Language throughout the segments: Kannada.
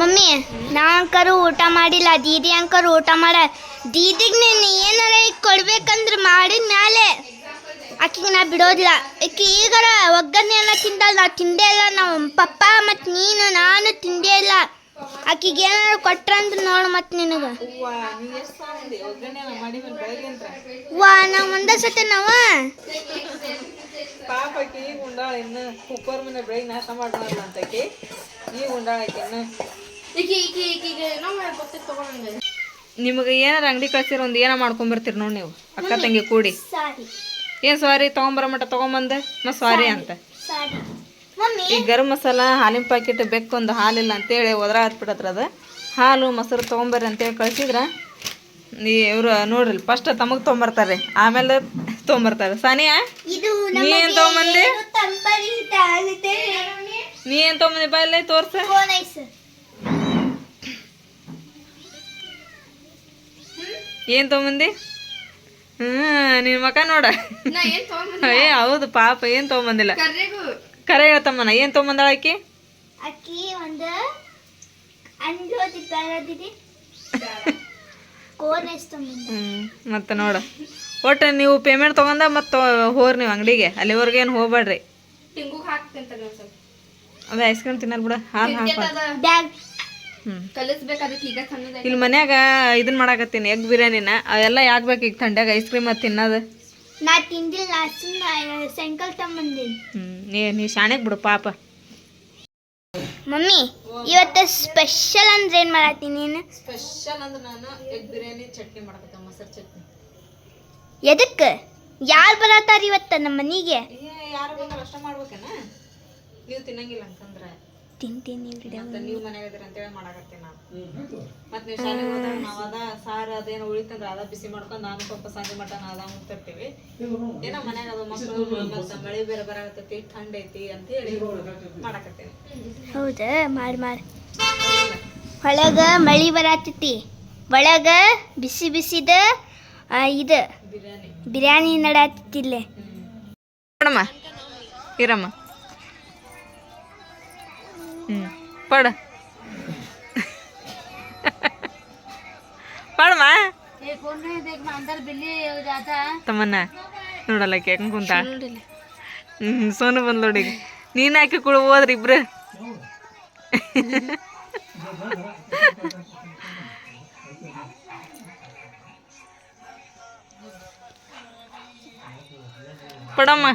ಮಮ್ಮಿ ನಾ ಅಂಕರು ಊಟ ಮಾಡಿಲ್ಲ. ದೀದಿ ಅಂಕರು ಊಟ ಮಾಡ ದೀದಿಗೆ ನೀನು ಏನಾರ ಈಗ ಕೊಡ್ಬೇಕಂದ್ರೆ ಮಾಡಿದ ಮ್ಯಾಲೆ. ಆಕಿಗೆ ನಾ ಬಿಡೋದಿಲ್ಲ. ಆಕೆ ಈಗಾರ ಒಗ್ಗರಣೆ ಎಲ್ಲ ತಿಂದಲ್ಲ ನಾ ತಿಂದೇ ಇಲ್ಲ. ನಾವು ಪಪ್ಪ ಮತ್ತು ನೀನು, ನಾನು ತಿಂದೇ ಇಲ್ಲ. ಆಕಿಗೆ ಏನಾರು ಕೊಟ್ರಂದ್ರೆ ನೋಡು ಮತ್ತೆ ನಿನಗೆ. ವಾ, ನಾವು ಒಂದೇ ಸತಿ ನಾವ? ಪಾಪ ಆಕಿ ಉಂಡಾಳ ಇನ್ನು. ಕುಕ್ಕರ್ ಮನೆ ಬೆಳಗ್ಗೆ ನಾಶ ಮಾಡೋಣ ಅಂತಕಿ. ಈಗ ನಿಮಗೆ ಏನಾರ ಅಂಗಡಿ ಕಳ್ಸಿರ ಒಂದು ಏನೋ ಮಾಡ್ಕೊಂಬರ್ತೀರಿ ನೋಡಿ ನೀವು ಅಕ್ಕ ತಂಗಿ ಕೂಡಿ. ಏನು ಸಾರಿ ತಗೊಂಬರ ಮಟ್ಟ ತೊಗೊಂಬಂದೆ? ಮತ್ತು ಸಾರಿ ಅಂತ. ಈ ಗರಂ ಮಸಾಲ ಹಾಲಿನ ಪ್ಯಾಕೆಟ್ ಬೆಕ್ಕೊಂದು ಹಾಲಿಲ್ಲ ಅಂತೇಳಿ ಒದ್ರ ಹತ್ಬಿಡತ್ರ ಅದು. ಹಾಲು ಮೊಸರು ತೊಗೊಂಬರ್ರಿ ಅಂತೇಳಿ ಕಳ್ಸಿದ್ರ ನೀ ಇವ್ರು ನೋಡ್ರಿ ಫಸ್ಟ್ ತಮಗೆ ತೊಗೊಂಬರ್ತಾರೆ ಆಮೇಲೆ ತೊಗೊಂಬರ್ತಾರೆ ಸಾನಿಯಾ ನೀ ಏನ್ ತಗೊಂಬಂದೆ? ನೀ ಏನು ತೊಗೊಂಬಂದಿ ಇಲ್ಲ ತೋರ್ಸ ಏನ್ ತೊಗೊಂಬಂದಿ ಹ್ಞೂ ನಿನ್ನ ಮಕ ನೋಡ. ಏ ಹೌದು ಪಾಪ ಏನು ತೊಗೊಂಬಂದಿಲ್ಲ. ಕರೆ ಹೇಳ್ತಮ್ಮನ ಏನು ತೊಗೊಂಬಂದಾಳ ಆಕಿ? ಅಕ್ಕಿ ಒಂದು ಮತ್ತೆ ನೋಡ. ಒಟ್ಟು ನೀವು ಪೇಮೆಂಟ್ ತಗೊಂಡ ಮತ್ತೆ ಹೋರಿ ನೀವು ಅಂಗಡಿಗೆ. ಅಲ್ಲಿವರೆಗೆ ಏನು ಹೋಗ್ಬೇಡ್ರಿ ಅದೇ ಐಸ್ ಕ್ರೀಮ್ ತಿನ್ನಲ್ ಬಿಡ. ಹಾಲು ಹಾಕ ಬ್ಯಾಗ್. ಹ್ಞೂ ಇಲ್ಲಿ ಮನ್ಯಾಗ ಇದನ್ನ ಮಾಡಾಕತ್ತೀನಿ ಎಗ್ ಬಿರಿಯಾನಿನ. ಅವೆಲ್ಲ ಯಾಕೆ ಬೇಕು ಈಗ ಥಂಡ್ಯಾಗ ಐಸ್ ಕ್ರೀಮ್ ಅದು ತಿನ್ನೋದು? ನಾ ತಿಂದಿಲ್ಲ ಸೈಕಲ್ ತಗೊಂಬಂದೀನಿ. ಹ್ಞೂ ನೀ ನೀ ಶಾಣೆಗೆ ಬಿಡು ಪಾಪ. ಮಮ್ಮಿ ಇವತ್ತು ಸ್ಪೆಷಲ್ ಅಂದ್ರೆ ಏನು ಮಾಡತ್ತೀನಿ ನೀನು? ಸ್ಪೆಷಲ್ ಅಂದ್ರೆ ನಾನು ಎಗ್ ಬಿರಿಯಾನಿ ಚಟ್ನಿ ಮಾಡಕತ್ತ ಮೊಸರು ಚಟ್ನಿ. ಎದಕ್ಕೆ ಯಾರು ಬರತ್ತಾರ ಇವತ್ತು ನಮ್ಮ ಮನೆಗೆ ಯಾರು ಬಂದ್ರೆ ಅಷ್ಟ ಮಾಡ್ಬೇಕೇನ? ನೀವು ತಿನ್ನಂಗಿಲ್ಲ ಅಂತಂದ್ರೆ ತಿಂತೀನಿ ಮತ್ತೆ ನೀವು ಮನ್ಯಾಗ ಇದ್ದೀರ ಅಂತೇಳಿ ಮಾಡಾಕತ್ತೀನಿ ನಾನು. ಮತ್ತೆ ನೀವು ಶಾಲೆಗೆ ಹೋದಾಗ ನಾವು ಅದ ಸಾರು ಅದೇನೋ ಉಳಿತಂದ್ರೆ ಅದ ಬಿಸಿ ಮಾಡ್ಕೊಂಡು ನಾನು ಸ್ವಲ್ಪ ಸಂಜೆ ಮಟನ್ ಅದ ಮುಗ್ತಿರ್ತೀವಿ ಏನೋ ಮನ್ಯಾಗ ಅದು ಮಕ್ಕಳು ಮತ್ತೆ ಮಳೆ ಬೇರೆ ಬರಾಕತ್ತೈತಿ ಥಂಡ್ ಐತಿ ಅಂತ ಹೇಳಿ ಮಾಡಾಕತ್ತೀನಿ. ಹೌದಾ? ಮಾಡಿ ಮಾಡಿ ಒಳಗ ಮಳಿ ಬರಾತೈತಿ. ಒಳಗ ಬಿಸಿ ಬಿಸಿದ ಆ, ಇದು ಬಿರಿಯಾನಿ. ಬಿರಿಯಾನಿ ನೋಡಮ್ಮ ಇರಮ್ಮ. ಹ್ಞೂ ಪಡ ಪಡಮ್ಮ ತಮ್ಮನ್ನ ನೋಡಲ್ಲ ಹೆಂಗ್ ಕುಂತ ಹ್ಞೂ ಸೋನು ಬಂದ್ ನೋಡಿ ನೀನು ಹಾಕಿ ಕೂಡ ಹೋದ್ರಿ ಇಬ್ರು ಪಡಮ್ಮ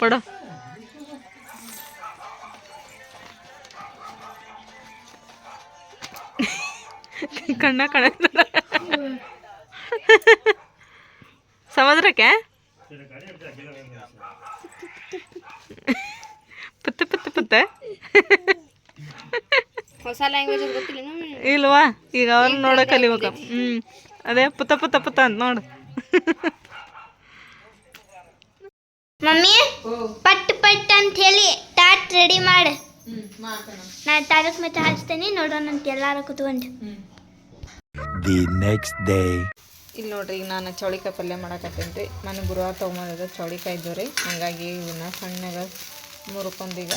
ಪಡ ಕಣ್ಣ ಕಣ ಸಮುದ್ರಕ್ಕೆ? ಪುತ್ತೆ ಪುತ್ತೆ ಪುತ್ತೆ. ಹೊಸ ಲ್ಯಾಂಗ್ವೇಜ್ ಗೊತ್ತಿಲ್ಲ ಇಲ್ವಾ? ಈಗ ಅವ್ರನ್ನ ನೋಡೋ ಕಲಿಬೇಕು? ಹ್ಞೂ ಅದೇ ಪುತ್ತ ಪುತ್ತ ಪುತ್ತ ಅಂತ ನೋಡು. ಮಮ್ಮಿ ಪಟ್ ಪಟ್ ಅಂತ ಹೇಳಿ ಟಾಟ್ ರೆಡಿ ಮಾಡು. ನಾ ತಾರಕ್ ಮತ್ತೆ ಹಚ್ತೇನೆ ನೋಡೋಣ ಅಂತ ಎಲ್ಲಾರು ಕುತ್ಕೊಂಡು. The ನೆಕ್ಸ್ಟ್ ಡೇ ಇಲ್ಲಿ ನೋಡ್ರಿ ಈಗ ನಾನು ಚೌಳಿಕಾಯಿ ಪಲ್ಯ ಮಾಡಕತ್ತೀನಿ. ರೀ ಮನೆ ಗುರುವಾರ ತೊಗೊಂಬಂದಿದ್ದೆ ಚೌಳಿಕಾಯಿ ಇದ್ದವು ರೀ ಹಾಗಾಗಿ ಇವನ್ನ ಸಣ್ಣಗ ಮುರ್ಕೊಂಡೀಗ,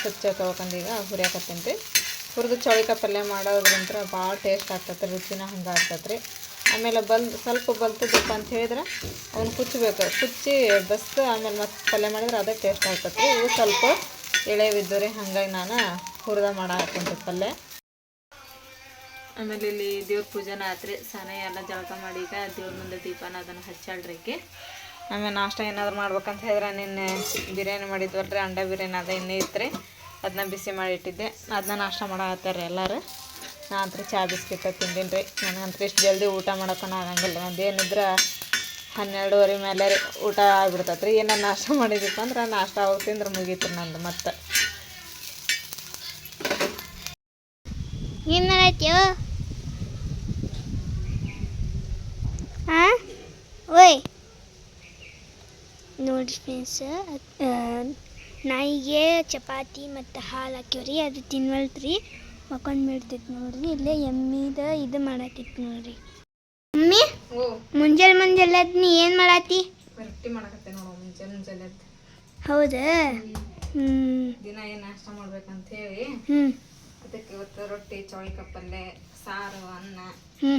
ಸ್ವಚ್ಛ ತೊಳ್ಕೊಂಡೀಗ ಹುರಿಯಾಕತ್ತೀನಿ ರೀ ಹುರಿದು ಚೌಳಿಕಾಯಿ ಪಲ್ಯ ಮಾಡೋದ್ರಂತ್ರ ಭಾಳ ಟೇಸ್ಟ್ ಆಗ್ತೈತೆ ರುಚಿನ ಹಂಗೆ ಆಗ್ತೈತೆ ರೀ ಆಮೇಲೆ ಬಲ್, ಸ್ವಲ್ಪ ಬಲ್ತದಪ್ಪ ಅಂತ ಹೇಳಿದ್ರೆ ಅವ್ನು ಕುಚ್ಚಬೇಕು ಕುಚ್ಚಿ ಬಸ್ತು ಆಮೇಲೆ ಮತ್ತೆ ಪಲ್ಯ ಮಾಡಿದ್ರೆ ಅದೇ ಟೇಸ್ಟ್ ಆಗ್ತೈತೆ ರೀ ಇವು ಸ್ವಲ್ಪ ಎಳೆವಿದ್ದು ರೀ ಹಾಗಾಗಿ ನಾನು ಹುರಿದ ಮಾಡಾಕತ್ತೀನಿ ಪಲ್ಯ. ಆಮೇಲೆ ಇಲ್ಲಿ ದೇವ್ರ ಪೂಜೆನ ಆತ್ರಿ ಸನ ಎಲ್ಲ ಜಳಕ ಮಾಡಿ ಈಗ ದೇವ್ರ ಮುಂದೆ ದೀಪನ ಅದನ್ನು ಹಚ್ಚಾಳ್ರಿಕೆ ಆಮೇಲೆ ನಾಷ್ಟ ಏನಾದ್ರು ಮಾಡ್ಬೇಕಂತ ಹೇಳಿದ್ರೆ ನಿನ್ನೆ ಬಿರಿಯಾನಿ ಮಾಡಿದ್ವಲ್ರಿ, ಅಂಡ ಬಿರಿಯಾನಿ ಅದ ಇನ್ನೇ ಇತ್ತು ಅದನ್ನ ಬಿಸಿ ಮಾಡಿ ಇಟ್ಟಿದ್ದೆ. ಅದನ್ನ ನಾಷ್ಟ ಮಾಡಾಕತ್ತಾರೆ ಎಲ್ಲರೂ. ನಾ ಅಂತ್ರಿ ಚಾ, ಬಿಸ್ಕಿಟ್ ತಿಂದೀನಿ ರೀ ನನಗಂತ್ರ ಇಷ್ಟು ಜಲ್ದಿ ಊಟ ಮಾಡೋಕ್ಕೂ ಆಗಂಗಿಲ್ಲ. ನಂದು ಏನಿದ್ರೆ ಹನ್ನೆರಡುವರೆ ಮೇಲೆ ರೀ ಊಟ ಆಗ್ಬಿಡ್ತೈತೆ ರೀ ಏನಾರು ನಾಷ್ಟ ಮಾಡಿದಪ್ಪ ಅಂದ್ರೆ ನಾಷ್ಟ ಅವಾಗ ತಿಂದ್ರೆ ಮುಗೀತು ನಂದು ಮತ್ತೆ. ಏನು ಹಾ ಓಯ್ ನೋಡಿ ಫ್ರೆಂಡ್ಸ್ ನಾಯಿಗೆ ಚಪಾತಿ ಮತ್ತು ಹಾಲು ಹಾಕಿವ್ರಿ ಅದು ತಿನ್ವಲ್ತ್ರಿ. ಮಕ್ಕೊಂಡು ಬಿಡ್ತೈತಿ ನೋಡ್ರಿ ಇಲ್ಲೇ ಎಮ್ಮಿದ ಇದು ಮಾಡಾಕಿತ್ತು ನೋಡ್ರಿ. ಮಮ್ಮಿ ಮುಂಜಾನೆ ಮುಂಜಾನೆ ನೀ ಏನು ಎದ್ದು. ಹೌದಾ? ಹ್ಞೂ ದಿನ ಏನು ನಾಷ್ಟ ಮಾಡ್ಬೇಕಂತ ಹೇಳಿ ಹ್ಞೂ ಅದಕ್ಕೆ ರೊಟ್ಟಿ ಚೌಳಿಕಾಯಿ ಪಲ್ಯ ಸಾರು ಅನ್ನ. ಹ್ಞೂ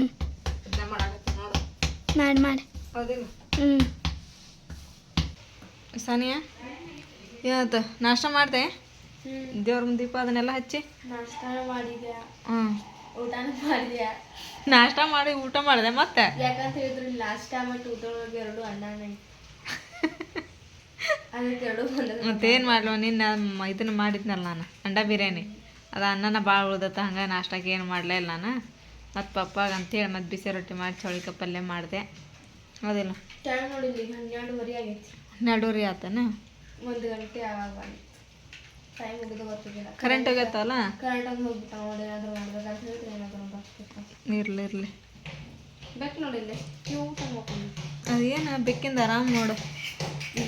ಮಾಡಿ ಮಾಡಿ. ಹೌದಿಲ್ಲ ಹ್ಞೂ ಸಾನಿಯಾ ಇವತ್ತು ನಾಷ್ಟ ಮಾಡಿದೆ? ದೇವ್ರ ದೀಪ ಅದನ್ನೆಲ್ಲ ಹಚ್ಚಿ? ನಾಷ್ಟ ಮಾಡಿದ್ಯಾ? ಹ್ಞೂ ಊಟನ ಮಾಡಿದ್ಯಾ? ನಾಷ್ಟ ಮಾಡಿ ಊಟ ಮಾಡಿದೆ ಮತ್ತೆ? ಯಾಕಂತ ಹೇಳಿದ್ರೆ ಮತ್ತು ಊಟದೊಳಗೆ ಎರಡು ಅನ್ನ ಅದಕ್ಕೆ ಎರಡು ಬಂದದ ಮತ್ತೇನು ಮಾಡ್ಲೋ? ನಿನ್ನ ಇದನ್ನ ಮಾಡಿದ್ನಲ್ಲ ನಾನು ಅಂಡ ಬಿರಿಯಾನಿ. ಅದು ಅನ್ನನ ಭಾಳ ಉಳ್ದತ್ತ ಹಂಗೆ ನಾಷ್ಟಕ್ಕೆ ಏನು ಮಾಡಲೇ ಇಲ್ಲ ನಾನು. ಮತ್ತು ಪಪ್ಪಾಗ ಅಂತೇಳಿ ಮತ್ತು ಬಿಸಿ ರೊಟ್ಟಿ ಮಾಡಿ ಚೌಳಿಕಾಯಿ ಪಲ್ಯ ಮಾಡಿದೆ. ಅದಿಲ್ಲ. ಟೈಮ್ ನೋಡಿಲ್ಲ ಈಗ ಹನ್ನೆರಡುವರೆ ಆಗೈತಿ. ಹನ್ನೆರಡೂರಿ ಆತನ? ಒಂದು ಗಂಟೆ ಆವಾಗ ಬಂತು. ಟೈಮ್ ಮುಗಿದು ಗೊತ್ತಿದ್ದಿಲ್ಲ. ಕರೆಂಟ್ ಹೋಗತ್ತಲ್ಲ ಕರೆಂಟ್ ಆಗಿ ಹೋಗ್ಬಿಟ್ಟ. ನೋಡಿ ಏನಾದರೂ ಮಾಡ್ಬೇಕಂತ ಹೇಳಿದ್ರೆ ಏನಾದರೂ ಬರ್ತಿತ್ತು ಇರ್ಲಿ ಇರ್ಲಿ. ಬೇಕು ನೋಡಿಲ್ಲ ಕ್ಯೂಟ್ ಆಗಿ ಅದೇನು ಬೆಕ್ಕಿಂದ ಆರಾಮ್ ನೋಡು.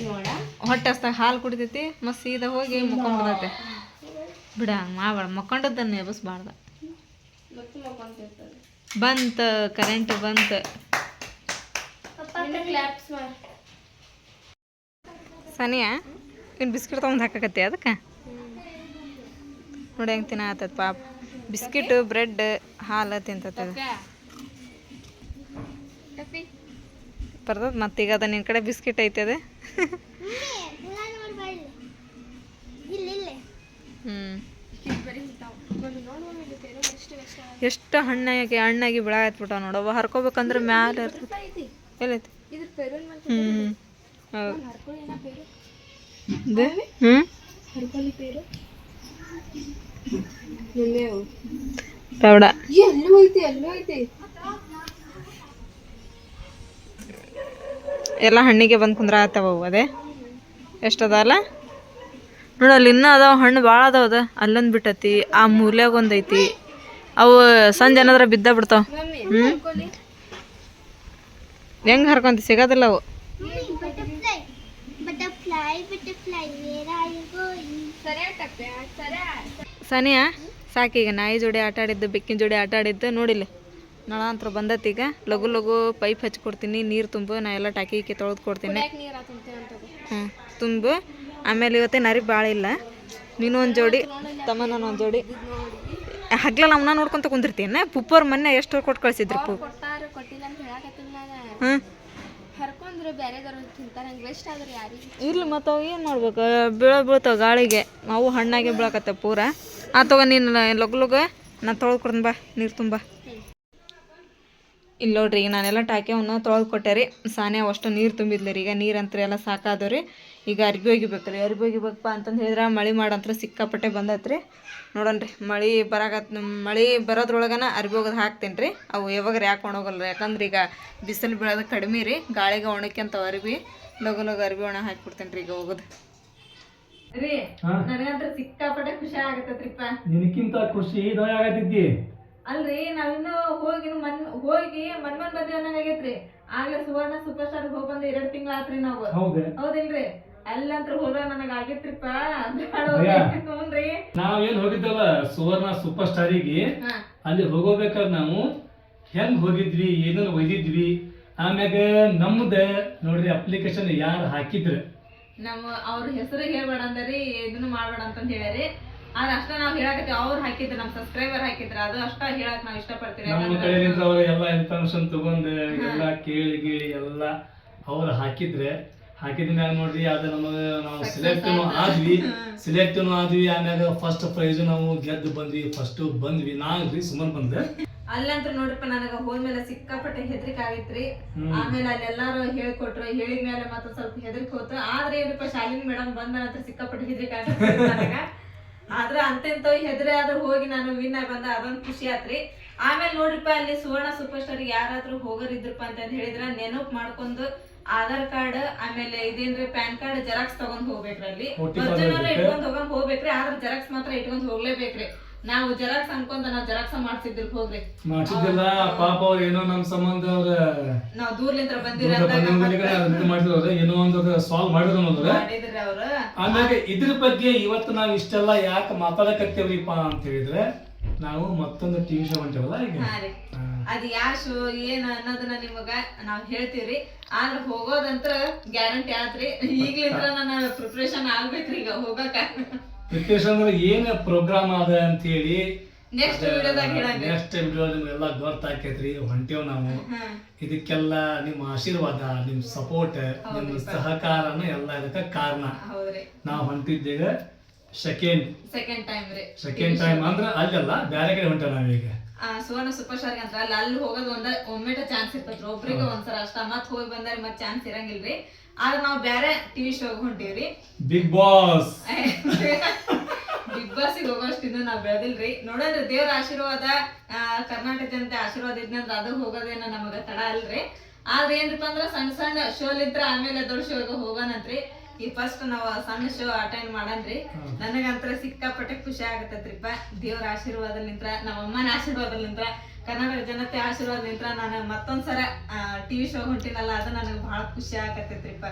ನೋಡ. ಹೊಟ್ಟೆ ಹಸ್ದಾಗ ಹಾಲು ಕುಡಿತೈತಿ ಮತ್ತು ಸೀದಾ ಹೋಗಿ ಮುಕ್ಕೊಂಡ್ಬಿಡತ್ತೆ ಬಿಡ ಹಂಗೆ ಮಾಡ್ಬೇಡ ಮಕ್ಕೊಂಡದ್ದನ್ನು ಮತ್ತೆ ಮಕ್ಕೊಂತಿರ್ತದೆ. ಬಂತ ಕರೆಂಟ್ ಬಂತ. ಕ್ಲಾಪ್ಸ್ ಮಾಡಿ. ಸನಿಯಾ ಇನ್ನು ಬಿಸ್ಕಿಟ್ ತೊಗೊಂಡು ಹಾಕಕತ್ತಿ ಅದಕ್ಕೆ? ನೋಡಿ ಹೆಂಗೆ ತಿನ್ನ ಆತದ ಪಾಪ. ಬಿಸ್ಕಿಟ್, ಬ್ರೆಡ್, ಹಾಲು ತಿಂತದ ಬರ್ತದ ಮತ್ತೀಗ ಅದ ನಿನ್ನ ಕಡೆ ಬಿಸ್ಕಿಟ್ ಐತೆ ಅದು? ಎಷ್ಟು ಹಣ್ಣಾಗಿ ಹಣ್ಣಾಗಿ ಬಿಡಾಕತ್ಬಿಟ್ಟಾವ ನೋಡವ ಹರ್ಕೋಬೇಕಂದ್ರೆ ಮ್ಯಾಲೆ ಇರ್ತದೆ ಎಲ್ಲೈತಿ ಹ್ಞೂ ಎಲ್ಲೂ ಹಣ್ಣಿಗೆ ಬಂದು ಕುಂದ್ರ ಆತವ ಅದೇ? ಎಷ್ಟದಲ್ಲ ನೋಡು ಅಲ್ಲಿ ಇನ್ನೂ ಅದಾವ ಹಣ್ಣು ಭಾಳ ಅದಾವ ಅದ. ಅಲ್ಲೊಂದು ಬಿಟ್ಟತಿ ಆ ಮೂಲ್ಯಾಗ ಒಂದೈತಿ ಐತಿ. ಅವು ಸಂಜೆ ಏನಾದ್ರ ಬಿದ್ದ ಬಿಡ್ತಾವ. ಹ್ಞೂ ಹೆಂಗೆ ಹರ್ಕೊಂತ? ಸಿಗೋದಿಲ್ಲ ಅವು. ಸನಿಯಾ ಸಾಕೀಗ ನಾಯಿ ಜೋಡಿ ಆಟ ಆಡಿದ್ದು ಬೆಕ್ಕಿನ ಜೋಡಿ ಆಟ ಆಡಿದ್ದು ನೋಡಿಲ್ಲ. ನಳಾಂತರ ಬಂದತ್ತ ಈಗ. ಲಘು ಲಘು ಪೈಪ್ ಹಚ್ಕೊಡ್ತೀನಿ ನೀರು ತುಂಬು ನಾ ಎಲ್ಲ ಟಾಕಿಗೆ ತೊಳೆದು ಕೊಡ್ತೀನಿ. ಅಂತ ಹ್ಞೂ ತುಂಬು. ಆಮೇಲೆ ಇವತ್ತೇ ನರಿ ಭಾಳ ಇಲ್ಲ. ನೀನು ಒಂದು ಜೋಡಿ ತಮ್ಮ ನಾನು ಒಂದು ಜೋಡಿ. ಹಗ್ಲಲ್ಲ ಅವನ್ನ ನೋಡ್ಕೊಂತ ಕುಂದಿರ್ತೀನಿ ಪುಪ್ಪವ್ರ ಮೊನ್ನೆ ಎಷ್ಟು ಕೊಟ್ಟು ಕಳಿಸಿದ್ರಿ ಪು ಅಂತ ಹ್ಞೂ ಬೇರೆದವ್ರು ತಿಂತಾರೆ ನಂಗೆ ವೇಸ್ಟ್ ಆದ್ರೆ ಯಾರಿಗೆ ಇರ್ಲಿ ಮತ್ತು ಅವು ಏನು ಮಾಡ್ಬೇಕು? ಬೀಳ ಬೀಳ್ತಾವ ಗಾಳಿಗೆ. ಅವು ಹಣ್ಣಾಗೆ ಬೀಳಕತ್ತೆ ಪೂರ. ಆ ತಗೋ ನೀನು ಲಗು ಲಗ. ನಾನು ತೊಳೆದು ಕೊಡ್ತೀನಿ ಬಾ ನೀರು ತುಂಬ. ಇಲ್ಲಿ ನೋಡ್ರಿ ಈಗ ನಾನೆಲ್ಲ ಟಾಕ್ಯವನ್ನ ತೊಳೆದು ಕೊಟ್ಟೆ ರೀ. ಸಾನೆ ಅಷ್ಟು ನೀರು ತುಂಬಿದ್ಲಿ ರೀ. ಈಗ ನೀರು ಅಂತ್ರ ಎಲ್ಲ ಸಾಕಾದವ್ರಿ ಈಗ ಅರ್ಬಿ ಒಗಿಬೇಕು ರೀ ಅರ್ಬಿ ಒಗಿಬೇಕಪ್ಪ ಅಂತಂದು ಹೇಳಿದ್ರೆ ಮಳೆ ಮಾಡಂತ್ರ ಸಿಕ್ಕಾಪಟ್ಟೆ ಬಂದೈತೆ ರೀ ಮಳೆ ಬರಾಕತ್ ಮಳೆ ಬರೋದ್ರೊಳಗನ ಅರ್ಬಿ ಒಗೆದು ಹಾಕ್ತೀನಿ ರೀ ಅವು ಯಾವಾಗ ಯಾಕೆ ಹೋಗಲ್ಲ ಯಾಕಂದ್ರೆ ಈಗ ಬಿಸಿಲು ಬೀಳೋದು ಕಡಿಮೆ ರೀ. ಗಾಳಿಗೆ ಒಣಕ್ಯಂತ ಅರ್ಬಿ ಲಗು ಲಗು ಅರ್ಬಿ ಒಣ ಹಾಕ್ಬಿಡ್ತೀನಿ ರೀ ಈಗ ಹೋಗೋದು. ರೀ ನನಗಂತ್ರ ಸಿಕ್ಕಾಪಟ್ಟೆ ಖುಷಿ ಆಗತ್ತೈತ್ರಿಪ್ಪ. ನಿನಕ್ಕಿಂತ ಖುಷಿ ಆಗತ್ತಿದ್ದಿ? ಅಲ್ರಿ ನಾವಿನ್ನು ಹೋಗಿ ಮನ್ ಹೋಗಿ ಮನ್ ಮನ್ ಬಂದೇವ್ ಅನ್ನಂಗಾಗೈತ್ರಿ ಆಗ್ಲೇ ಸುವರ್ಣ ಸೂಪರ್ ಸ್ಟಾರ್ ಹೋಗ್ ಎರಡು ಎರಡ್ ತಿಂಗಳ ಆತ್ರಿ ನಾವು. ಹೌದೇ? ಹೌದಿಲ್ರಿ? ಅಲ್ಲಂತ್ರ ಹೋದಾಗ ನನಗ ಆಗೈತ್ರಿಪ್ಪ ಅಯ್ಯ. ಹ್ಞೂನ್ರಿ ನಾವೇನ್ ಹೋಗಿದ್ದಲ್ಲ ಸುವರ್ಣ ಸೂಪರ್ ಸ್ಟಾರಿಗೆ ಅಲ್ಲಿ ಹೋಗೋಬೇಕಾದ್ರೆ ನಾವು ಹೆಂಗ್ ಹೋಗಿದ್ವಿ ಏನನ್ನ ಒಯ್ದಿದ್ವಿ ಆಮ್ಯಾಗ ನಮ್ದ ನೋಡ್ರಿ ಅಪ್ಲಿಕೇಶನ್ ಯಾರು ಹಾಕಿದ್ರ. ನಮ್ಮ ಅವ್ರ ಹೆಸರು ಹೇಳ್ಬೇಡ ಅಂದರಿ ಇದನ್ನು ಮಾಡ್ಬೇಡ ಅಂತಂದ್ ಹೇಳ್ಯಾರಿ. ಆದ್ರೆ ಅಷ್ಟ ನಾವ್ ಹೇಳಕತ್ತೀವಿ ಅವ್ರು ಹಾಕಿದ್ರು ನಮ್ ಸಬ್ಸ್ಕ್ರೈಬರ್ ಹಾಕಿದ್ರ ಅದು ಅಷ್ಟ ಹೇಳಕ್ ನಾವ್ ಇಷ್ಟಪಡ್ತೀವಿ. ನಮ್ಮ ಯಾಕಂದ್ರೆ- ಕಡೆಯಿಂದ ಅವ್ರ ಎಲ್ಲಾ ಇನ್ಫಾರ್ಮೇಶನ್ ತಗೊಂಡ್ ಎಲ್ಲಾ ಕೇಳಿ ಗೀಳಿ ಎಲ್ಲಾ ಅವ್ರು ಹಾಕಿದ್ರೆ ಹಾಕಿದ ಮ್ಯಾಗ ನೋಡ್ರಿ? ಅದು ನಮಗ ನಾವು ಸೆಲೆಕ್ಟ್ ಆದ್ವಿ. ಸೆಲೆಕ್ಟ್ ಆದ್ವಿ. ಆಮ್ಯಾಗ ಫಸ್ಟ್ ಪ್ರೈಸ್ ನಾವು ಗೆದ್ದು ಬಂದ್ವಿ. ಫಸ್ಟ್ ಬಂದ್ವಿ. ನಾಲ್ರಿ ಸುಮನ್ ಬಂದೆ ಅಲ್ಲಂತ್ರ ನೋಡಪ್ಪ ನನಗ ಹೋದ್ಮೇಲೆ ಸಿಕ್ಕಾಪಟ್ಟೆ ಹೆದರಿಕೆ ಆಗಿತ್ರಿ. ಆಮೇಲೆ ಅಲ್ಲಿ ಎಲ್ಲಾರು ಹೇಳ್ಕೊಟ್ರು. ಹೇಳಿದ ಮೇಲೆ ಮತ್ತೆ ಸ್ವಲ್ಪ ಹೆದರಿಕೆ ಹೋತು. ಆದ್ರೆ ಏನಪ್ಪ ಶಾಲಿನಿ ಮೇಡಮ್ ಬಂದ ನಂತರ ಸಿಕ್ಕಾಪಟ್ಟೆ ಹೆದರಿಕೆ ಆಗಿತ್ತು ನನಗ. ಆದ್ರ ಅಂತೆಂತ ಹೆದರಿ ಆದ್ರೂ ಹೋಗಿ ನಾನು ವಿನ್ ಆಗಿ ಬಂದ. ಅದೊಂದು ಖುಷಿ ಆತ್ರಿ. ಆಮೇಲೆ ನೋಡ್ರಿಪ್ಪ ಅಲ್ಲಿ ಸುವರ್ಣ ಸೂಪರ್ ಸ್ಟಾರ್ ಯಾರಾದ್ರೂ ಹೋಗೋರಿದ್ರಪ್ಪ ಅಂತ ಹೇಳಿದ್ರ ನೆನಪು ಮಾಡ್ಕೊಂಡು ಆಧಾರ್ ಕಾರ್ಡ್ ಆಮೇಲೆ ಇದೇನ್ರಿ ಪ್ಯಾನ್ ಕಾರ್ಡ್ ಜೆರಾಕ್ಸ್ ತಗೊಂಡ್ ಹೋಗ್ಬೇಕ್ರಿ ಅಲ್ಲಿ ಒರಿಜಿನಲ್. ಇಟ್ಕೊಂಡ್ ಹೋಗಂಗ್ ಹೋಗ್ಬೇಕ್ರಿ ಆದ್ರ ಜೆರಾಕ್ಸ್ ಮಾತ್ರ ಇಟ್ಕೊಂಡ್ ಹೋಗ್ಲೇಬೇಕ್ರಿ. ನಾವು ಜೆರಾಕ್ಸ್ ಅನ್ಕೊಂಡ ನಾವ್ ಜೆರಾಕ್ಸ್ ಮಾಡ್ಸಿದ್ರಿ ಹೋಗ್ರಿ. ಮಾಡ್ಸಿದ್ದಿಲ್ಲ ಪಾಪ ಅವ್ರ ಏನೋ ನಮ್ ಸಂಬಂಧ ಅವ್ರ ನಾವ್ ದೂರ್ಲಿಂದ ಬಂದಿರ ಮಾಡಿದ್ರು ಏನೋ ಒಂದು ಸಾಲ್ವ್ ಮಾಡಿದ್ರು ಅನ್ನೋದ್ರ ಆಮ್ಯಾಗ ಇದ್ರ ಬಗ್ಗೆ ಇವತ್ತು ನಾವ್ ಇಷ್ಟೆಲ್ಲ ಯಾಕೆ ಮಾತಾಡಕತ್ತೇವ್ರಿಪಾ ಅಂತ ಹೇಳಿದ್ರೆ ನಾವು ಮತ್ತೊಂದು ಟಿವಿ ಶೋ ಹೊಂಟೇವಲ್ಲ ಈಗ? ಹಾ ರೀ. ಅದ್ ಯಾ ಶೋ ಏನ್ ಅನ್ನೋದನ್ನ ನಿಮಗ ನಾವ್ ಹೇಳ್ತೀವ್ರಿ. ಆದ್ರ ಹೋಗೋದಂತ್ರ ಗ್ಯಾರಂಟಿ ಆತ್ರಿ. ಈಗ್ಲಿಂದ ನನ್ನ ಪ್ರಿಪ್ರೇಷನ್ ಆಗ್ಬೇಕ್ರಿ ಈಗ ಹೋಗಕ. ಪ್ರಿಪರೇಷನ್ ಅಂದ್ರೆ ಏನ್ ಪ್ರೋಗ್ರಾಮ್ ಅದ ಅಂತ ಹೇಳಿ ನೆಕ್ಸ್ಟ್ ವಿಡಿಯೋದಾಗ ಹೇಳಂಗ ನೆಕ್ಸ್ಟ್ ವಿಡಿಯೋ ನಿಮ್ಗೆಲ್ಲ ಗೊತ್ತಾಕೈತ್ರಿ ಹೊಂಟೇವ್ ನಾವು. ಇದಕ್ಕೆಲ್ಲ ನಿಮ್ಮ ಆಶೀರ್ವಾದ ನಿಮ್ ಸಪೋರ್ಟ್ ನಿಮ್ಮ ಸಹಕಾರನ ಎಲ್ಲ ಇದಕ್ಕ ಕಾರಣ. ಹೌದ್ರಿ. ನಾವು ಹೊಂಟಿದ್ದೀಗ ಸೆಕೆಂಡ್ ಸೆಕೆಂಡ್ ಟೈಮ್ ರೀ. ಸೆಕೆಂಡ್ ಟೈಮ್ ಅಂದ್ರೆ ಅಲ್ಲಲ್ಲ ಬೇರೆ ಕಡೆ ಹೊಂಟ ನಾವೀಗ. ಆ, ಸುವರ್ಣ ಸೂಪರ್ ಸ್ಟಾರ್ ಅಂತ ಅಲ್ಲಿ ಅಲ್ಲಿ ಹೋಗೋದು ಒಂದ ಒಮ್ಮೆಟ ಚಾನ್ಸ್ ಇರ್ತೈತ್ರಿ ಒಬ್ರಿಗೆ ಒಂದ್ಸಲ ಅಷ್ಟ. ಮತ್ ಹೋಗಿ ಬಂದ್ರೆ ಮತ್ ಚಾನ್ಸ್ ಇರಂಗಿಲ್ರಿ ಆದ್ರೆ ನಾವು ಬ್ಯಾರೆ ಟಿವಿ ಶೋಗ್ ಹೊಂಟೀವ್ರಿ ಬಿಗ್ ಬಾಸ್ ಬಿಗ್ ಬಾಸ್ ಹೋಗೋಷ್ಟು ಇನ್ನು ನಾವ್ ಬೆಳೆದಿಲ್ರಿ ನೋಡೋಣ್ರಿ ದೇವ್ರ ಆಶೀರ್ವಾದ ಆ, ಕರ್ನಾಟಕ ಜನತೆ ಆಶೀರ್ವಾದ ಇದ್ನಂದ್ರ ಅದು ಹೋಗೋದೇನ ನಮಗ ತಡ ಅಲ್ರಿ. ಆದ್ರೆ ಏನ್ರಿಪ್ಪ ಅಂದ್ರ ಸಣ್ಣ ಸಣ್ಣ ಶೋ ಲಿದ್ರ ಆಮೇಲೆ ದೊಡ್ಡ ಶೋಗ ಹೋಗೋಣಂತ್ರಿ. ಈ ಫಸ್ಟ್ ನಾವು ಸಣ್ಣ ಶೋ ಅಟೆಂಡ್ ಮಾಡನ್ರಿ. ನನಗಂತ್ರ ಸಿಕ್ಕಾಪಟ್ಟೆ ಖುಷಿ ಆಗತ್ತೈತ್ರಿಪ್ಪ ದೇವ್ರ ಆಶೀರ್ವಾದಲಿಂತ್ರ ನಮ್ಮ ಅಮ್ಮನ ಆಶೀರ್ವಾದಲಿಂತ್ರ ಕನ್ನಡ ಜನತೆ ಆಶೀರ್ವಾದಲಿಂತ್ರ ನಾನು ಮತ್ತೊಂದ್ಸರ ಟಿವಿ ಶೋ ಹೊಂಟಿನಲ್ಲ ಅದು ನನಗೆ ಬಹಳ ಖುಷಿ ಆಗತ್ತೈತ್ರಿಪ್ಪ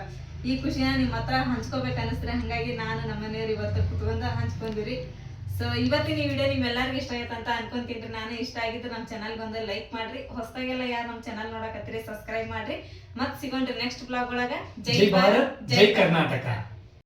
ಈ ಖುಷಿನ ನಿಮ್ಮ ಹತ್ರ ಹಂಚ್ಕೋಬೇಕು ಅನಿಸ್ತ್ರೆ ಹಂಗಾಗಿ ನಾನು ನಮ್ಮ ಮನೆಯವ್ರು ಇವತ್ತು ಕುತ್ಕೊಂಡ ಹಂಚ್ಕೊಂಡಿರಿ ಸೊ ಇವತ್ತಿನ ಈ ವಿಡಿಯೋ ನಿಮ್ಮೆಲ್ಲರಿಗೂ ಇಷ್ಟ ಆಗೈತೆ ಅಂತ ಅನ್ಕೊಂತೀನಿ ನಾನು ಇಷ್ಟ ಆಗಿದ್ರೆ ನಮ್ಮ ಚಾನಲ್ಗೆ ಒಂದು ಲೈಕ್ ಮಾಡ್ರಿ. ಹೊಸದಾಗೆಲ್ಲ ಯಾರು ನಮ್ಮ ಚಾನಲ್ ನೋಡಕತ್ತೀರಿ ಸಬ್ಸ್ಕ್ರೈಬ್ ಮಾಡ್ರಿ. ಮತ್ತೆ ಸಿಗೋಣ್ರಿ ನೆಕ್ಸ್ಟ್ ಬ್ಲಾಗ್ ಒಳಗ. ಜೈ ಭಾರತ್ ಜೈ ಕರ್ನಾಟಕ.